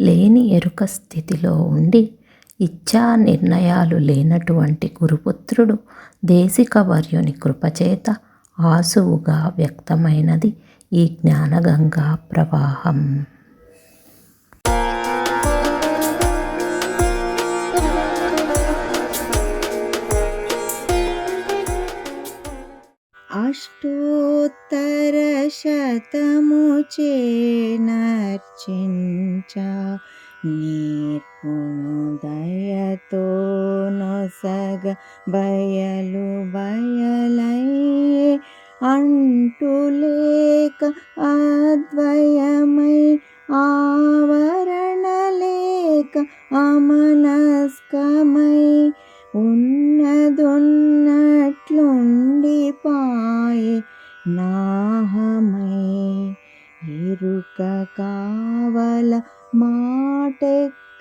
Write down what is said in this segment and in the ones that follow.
లేని ఎరుక స్థితిలో ఉండి ఇచ్ఛా నిర్ణయాలు లేనటువంటి గురుపుత్రుడు దేశిక వర్యుని కృపచేత ఆసువుగా వ్యక్తమైనది ఈ జ్ఞానగంగా ప్రవాహం. అష్టోత్తరశతము చేనర్చించ నేర్పును దయతో నొసగ బయలు బయలై అంటులేక అద్వయమై ఆవరణ లేక అమనస్కమై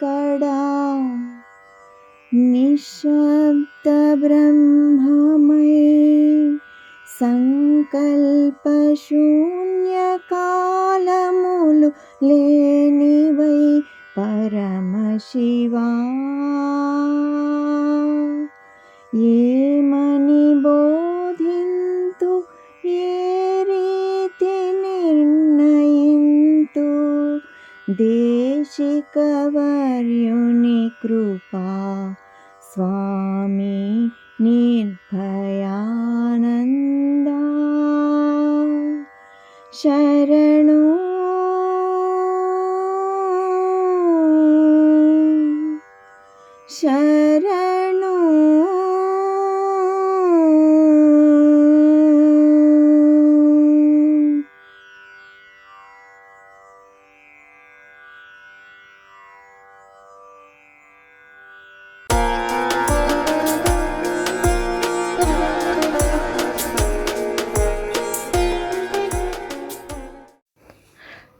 कडा। निःशब्दब्रह्म मयि सङ्कल्पशून्यकालमुलेनि वै परमशिवा। ये मनि कवर्युनि कृपा। स्वामी निर्भयानन्दा। शरणो। श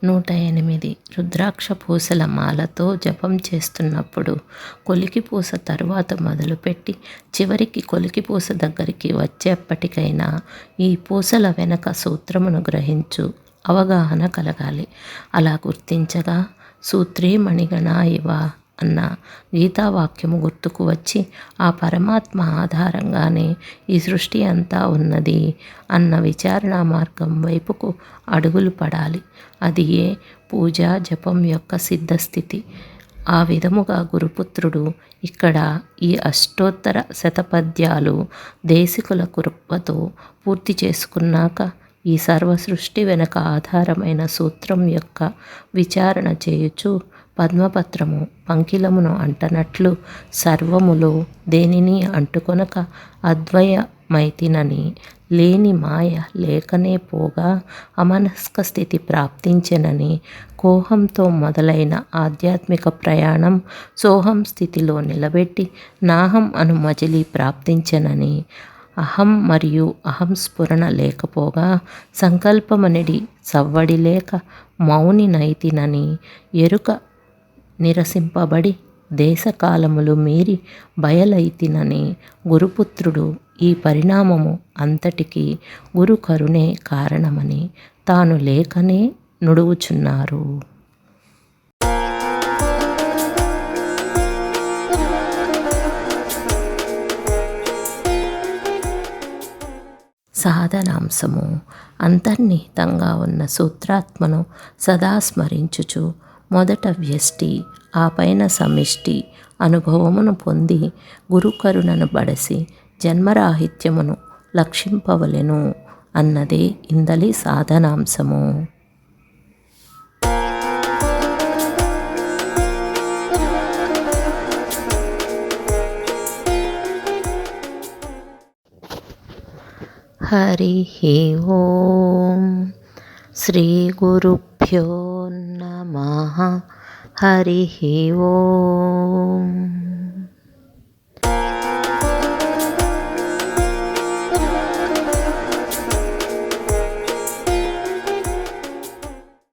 నూట ఎనిమిది రుద్రాక్ష పూసల మాలతో జపం చేస్తున్నప్పుడు కొలికి పూస తరువాత మొదలుపెట్టి చివరికి కొలికి పూస దగ్గరికి వచ్చేప్పటికైనా ఈ పూసల వెనక సూత్రమును గ్రహించు. అవగాహన కలగాలి. అలా గుర్తించగా సూత్రే మణిగణ ఇవ అన్న. గీతావాక్యము గుర్తుకు వచ్చి ఆ పరమాత్మ ఆధారంగానే ఈ సృష్టి అంతా ఉన్నది అన్న విచారణ మార్గం వైపుకు అడుగులు పడాలి. అది ఏ పూజ జపం యొక్క సిద్ధస్థితి? ఆ విధముగా గురుపుత్రుడు ఇక్కడ ఈ అష్టోత్తర శతపద్యాలు దేశికుల కృపతో పూర్తి చేసుకున్నాక ఈ సర్వ సృష్టి వెనక ఆధారమైన సూత్రం యొక్క విచారణ చేయుచు పద్మపత్రము పంకిలమును అంటనట్లు సర్వములో దేనిని అంటుకొనక అద్వయమైతినని లేని మాయ లేకనే పోగా అమనస్క స్థితి ప్రాప్తించెనని కోహంతో మొదలైన ఆధ్యాత్మిక ప్రయాణం సోహం స్థితిలో నిలబెట్టి నాహం అను మజిలి ప్రాప్తించెనని అహం మరియు అహం స్ఫురణ లేకపోగా సంకల్పమనిడి సవ్వడి లేక మౌని నైతినని ఎరుక నిరసింపబడి దేశకాలములు మీరి బయలైతినని గురుపుత్రుడు ఈ పరిణామము అంతటికీ గురు కరుణే కారణమని తాను లేకనే నుడువుచున్నారు. సాధనాంశము. అంతర్నిహితంగా ఉన్న సూత్రాత్మను సదా స్మరించుచు మొదట వ్యష్టి ఆ పైన సమిష్టి అనుభవమును పొంది గురుకరుణను బడసి జన్మరాహిత్యమును లక్షింపవలెను అన్నదే ఇందలి సాధనాంశము. హరి ఓం. శ్రీ గురుభ్యో నమ హరి ఓం